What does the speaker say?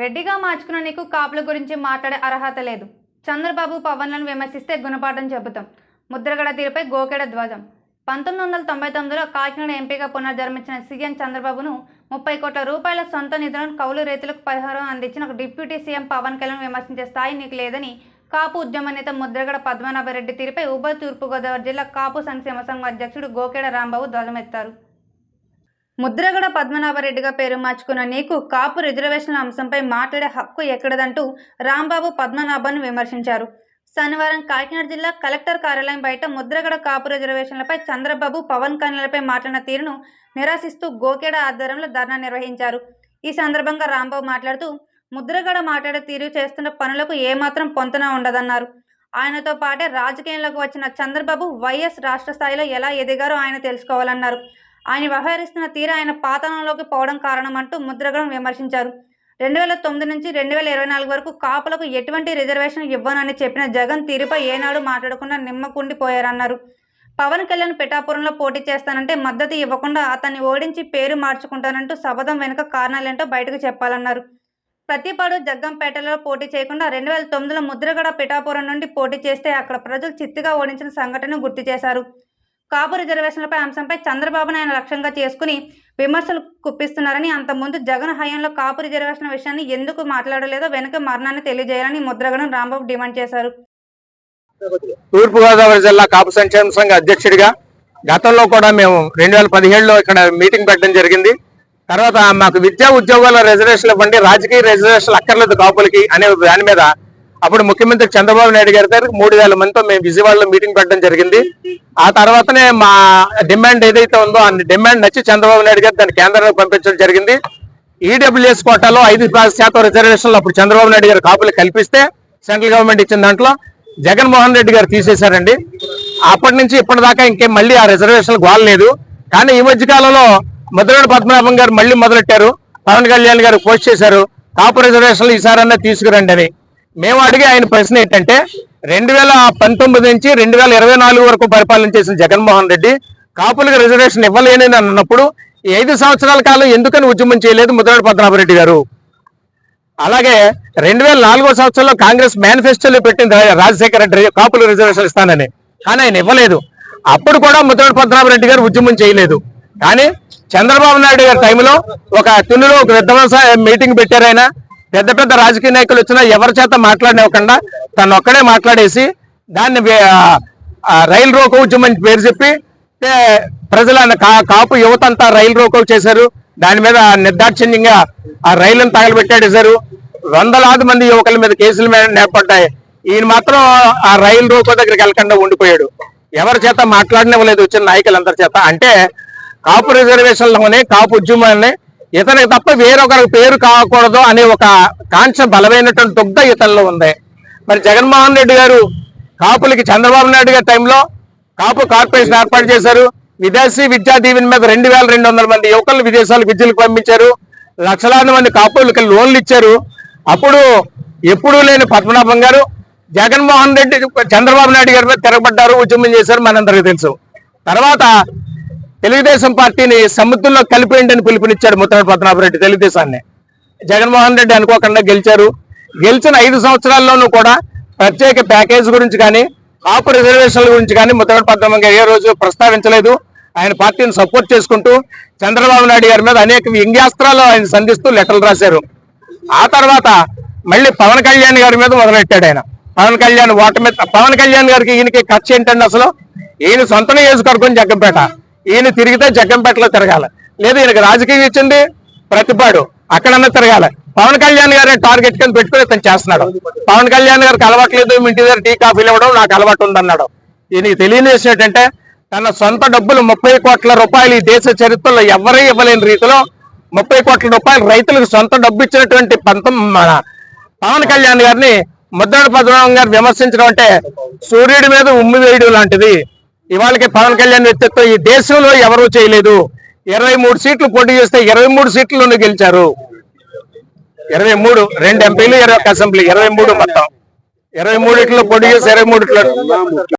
రెడ్డిగా మార్చుకున్న నీకు కాపుల గురించి మాట్లాడే అర్హత లేదు. చంద్రబాబు పవన్లను విమర్శిస్తే గుణపాఠం చెబుతాం. ముద్రగడ తీరుపై గోకెడ ధ్వజం. పంతొమ్మిది వందల తొంభై తొమ్మిదిలో కాకినాడ ఎంపీగా పునర్జన్మించిన సీఎం చంద్రబాబును ముప్పై కోట్ల రూపాయల సొంత నిధులను కౌలు రైతులకు పరిహారం అందించిన ఒక డిప్యూటీ సీఎం పవన్ కళ్యాణ్ విమర్శించే స్థాయి నీకు లేదని కాపు ఉద్యమ నేత ముద్రగడ పద్మనాభరెడ్డి తీరుపై ఉభయ తూర్పుగోదావరి జిల్లా కాపు సంక్షేమ సంఘం అధ్యక్షుడు గోకెడ రాంబాబు ధ్వజమెత్తారు. ముద్రగడ పద్మనాభరెడ్డిగా పేరు మార్చుకున్న నీకు కాపు రిజర్వేషన్ల అంశంపై మాట్లాడే హక్కు ఎక్కడదంటూ రాంబాబు పద్మనాభన్ విమర్శించారు. శనివారం కాకినాడ జిల్లా కలెక్టర్ కార్యాలయం బయట ముద్రగడ కాపు రిజర్వేషన్లపై చంద్రబాబు పవన్ కళ్యాణ్లపై మాట్లాడిన తీరును నిరాశిస్తూ గోకేడ ఆధ్వర్యంలో ధర్నా నిర్వహించారు. ఈ సందర్భంగా రాంబాబు మాట్లాడుతూ ముద్రగడ మాట్లాడే తీరు చేస్తున్న పనులకు ఏమాత్రం పొంతన ఉండదన్నారు. ఆయనతో పాటే రాజకీయంలోకి వచ్చిన చంద్రబాబు వైఎస్ రాష్ట్ర స్థాయిలో ఎలా ఎదిగారో ఆయన తెలుసుకోవాలన్నారు. ఆయన వ్యవహరిస్తున్న తీరు ఆయన పాతనంలోకి పోవడం కారణమంటూ ముద్రగడం విమర్శించారు. రెండు వేల తొమ్మిది నుంచి రెండు వేల ఇరవై నాలుగు వరకు కాపులకు ఎటువంటి రిజర్వేషన్ ఇవ్వనని చెప్పిన జగన్ తీరుపై ఏనాడు మాట్లాడకుండా నిమ్మకుండిపోయారన్నారు. పవన్ కళ్యాణ్ పిఠాపురంలో పోటీ చేస్తానంటే మద్దతు ఇవ్వకుండా అతన్ని ఓడించి పేరు మార్చుకుంటానంటూ శపథం వెనుక కారణాలేంటో బయటకు చెప్పాలన్నారు. ప్రతిపాడు జగ్గంపేటలో పోటీ చేయకుండా రెండు వేల తొమ్మిదిలో ముద్రగడ పిఠాపురం నుండి పోటీ చేస్తే అక్కడ ప్రజలు చిత్తుగా ఓడించిన సంఘటనను గుర్తు చేశారు. కాపు రిజర్వేషన్లపై అంశంపై చంద్రబాబును ఆయన లక్ష్యంగా చేసుకుని విమర్శలు కుప్పిస్తున్నారని అంతకుముందు జగన్ హయాంలో కాపు రిజర్వేషన్ విషయాన్ని ఎందుకు మాట్లాడలేదో వెనుక మరణాన్ని తెలియజేయాలని ముద్రగడం రాంబాబు డిమాండ్ చేశారు. తూర్పుగోదావరి జిల్లా కాపు సంక్షేమ సంఘ అధ్యక్షుడిగా గతంలో కూడా మేము రెండు వేల పదిహేడులో ఇక్కడ మీటింగ్ పెట్టడం జరిగింది. తర్వాత మాకు విద్యా ఉద్యోగాల రిజర్వేషన్లు ఇవ్వండి రాజకీయ రిజర్వేషన్లు అక్కర్లేదు కాపులకి అనే దాని మీద అప్పుడు ముఖ్యమంత్రి చంద్రబాబు నాయుడు గారి దగ్గర మూడు వేల మందితో మేము విజయవాడలో మీటింగ్ పెట్టడం జరిగింది. ఆ తర్వాతనే మా డిమాండ్ ఏదైతే ఉందో ఆ డిమాండ్ నచ్చి చంద్రబాబు నాయుడు గారు దాన్ని కేంద్రానికి పంపించడం జరిగింది. ఈడబ్ల్యూఎస్ కోటాలో ఐదు శాతం రిజర్వేషన్లు అప్పుడు చంద్రబాబు నాయుడు గారు కాపులు కల్పిస్తే సెంట్రల్ గవర్నమెంట్ ఇచ్చిన దాంట్లో జగన్మోహన్ రెడ్డి గారు తీసేశారండి. అప్పటి నుంచి ఇప్పటిదాకా ఇంకేం మళ్ళీ ఆ రిజర్వేషన్లు గోలలేదు కానీ ఈ మధ్య కాలంలో ముద్రగడ పద్మనాభం గారు మళ్ళీ మొదలెట్టారు. పవన్ కళ్యాణ్ గారు పోస్ట్ చేశారు. కాపు రిజర్వేషన్లు ఈసారన్నా తీసుకురండి అని. మేము అడిగే ఆయన ప్రశ్న ఏంటంటే రెండు వేల పంతొమ్మిది నుంచి రెండు వేల ఇరవై నాలుగు వరకు పరిపాలన చేసిన జగన్మోహన్ రెడ్డి కాపులకు రిజర్వేషన్ ఇవ్వలేనని అన్నప్పుడు ఐదు సంవత్సరాల కాలం ఎందుకని ఉద్యమం చేయలేదు ముద్రాడు పద్మనాభరెడ్డి గారు? అలాగే రెండు వేల నాలుగో సంవత్సరంలో కాంగ్రెస్ మేనిఫెస్టోలో పెట్టింది రాజశేఖర రెడ్డి కాపులు రిజర్వేషన్ ఇస్తానని. కానీ ఆయన ఇవ్వలేదు. అప్పుడు కూడా ముద్రాడు పద్మనాభరెడ్డి గారు ఉద్యమం చేయలేదు. కానీ చంద్రబాబు నాయుడు గారి టైంలో ఒక తున్నులో ఒక విధ్వంస మీటింగ్ పెట్టారు ఆయన. పెద్ద పెద్ద రాజకీయ నాయకులు వచ్చినా ఎవరి చేత మాట్లాడినివ్వకుండా తను ఒక్కడే మాట్లాడేసి దాన్ని రైలు రోకో ఉద్యమం అని పేరు చెప్పి ప్రజల కా- కాపు యువత అంతా రైలు రోకో చేశారు. దాని మీద నిర్దాక్షిణ్యంగా ఆ రైలును తగలబెట్టాడేశారు వందలాది మంది యువకుల మీద కేసులు నేపడ్డాయి నేర్పడ్డాయి. ఈయన మాత్రం ఆ రైలు రోకో దగ్గరికి వెళ్ళకుండా ఉండిపోయాడు. ఎవరి చేత మాట్లాడనివ్వలేదు వచ్చిన నాయకులందరి చేత. అంటే కాపు రిజర్వేషన్లోనే కాపు ఉద్యమాన్ని ఇతనికి తప్ప వేరొకరికి పేరు కాకూడదు అనే ఒక కాంక్ష బలమైనటువంటి దుగ్ధ ఇతనిలో ఉంది. మరి జగన్మోహన్ రెడ్డి గారు కాపులకి చంద్రబాబు నాయుడు గారి టైంలో కాపు కార్పొరేషన్ ఏర్పాటు చేశారు. విదేశీ విద్యా దీవెన మీద రెండు వేల రెండు వందల మంది యువకులు విదేశాలకు విద్యలకు పంపించారు. లక్షలాది మంది కాపులకి లోన్లు ఇచ్చారు. అప్పుడు ఎప్పుడూ లేని పద్మనాభం గారు జగన్మోహన్ రెడ్డి చంద్రబాబు నాయుడు గారి మీద తిరగబడ్డారు ఉద్యమం చేశారు మనందరికీ తెలుసు. తర్వాత తెలుగుదేశం పార్టీని సముద్రంలో కలిపేయండి అని పిలుపునిచ్చాడు ముత్తరాడు పద్మనాభరెడ్డి తెలుగుదేశాన్ని. జగన్మోహన్ రెడ్డి అనుకోకుండా గెలిచారు. గెలిచిన ఐదు సంవత్సరాల్లోనూ కూడా ప్రత్యేక ప్యాకేజ్ గురించి కానీ కాపు రిజర్వేషన్ల గురించి కానీ ముత్తరాడు పద్మనాభం గారు ఏ రోజు ప్రస్తావించలేదు. ఆయన పార్టీని సపోర్ట్ చేసుకుంటూ చంద్రబాబు నాయుడు గారి మీద అనేక వ్యంగ్యాస్త్రాలు ఆయన సంధిస్తూ లెటర్లు రాశారు. ఆ తర్వాత మళ్ళీ పవన్ కళ్యాణ్ గారి మీద మొదలెట్టాడు ఆయన. పవన్ కళ్యాణ్ ఓటమి పవన్ కళ్యాణ్ గారికి ఈయనకి ఖర్చు ఏంటండి అసలు? ఈయన సొంత నియోజకవర్గం జగ్గంపేట. ఈయన తిరిగితే జగ్గంపేటలో తిరగాలి. లేదు ఈయనకి రాజకీయం ఇచ్చింది ప్రతిపాడు అక్కడన్నా తిరగాలి. పవన్ కళ్యాణ్ గారిని టార్గెట్ కింద పెట్టుకుని ఇతను చేస్తున్నాడు. పవన్ కళ్యాణ్ గారికి అలవాట్లేదు మీ ఇంటి దగ్గర టీ కాఫీలు ఇవ్వడం నాకు అలవాటు ఉందన్నాడు. ఈయనకి తెలియని తన సొంత డబ్బులు ముప్పై కోట్ల రూపాయలు ఈ దేశ చరిత్రలో ఎవరే ఇవ్వలేని రీతిలో ముప్పై కోట్ల రూపాయలు రైతులకు సొంత డబ్బు ఇచ్చినటువంటి పంతం మన పవన్ కళ్యాణ్ గారిని ముద్రగడ పద్మనాభం గారు విమర్శించడం అంటే సూర్యుడి మీద ఉమ్మి వేయడం లాంటిది. ఇవాళకి పవన్ కళ్యాణ్ వ్యక్తిత్వం ఈ దేశంలో ఎవరూ చేయలేదు. ఇరవై మూడు సీట్లు పోటీ చేస్తే ఇరవై మూడు సీట్లను గెలిచారు. ఇరవై మూడు రెండు ఎంపీలు ఇరవై ఒక అసెంబ్లీ ఇరవై మూడు మొత్తం. ఇరవై మూడిట్లో పోటీ చేసి ఇరవై మూడిట్లో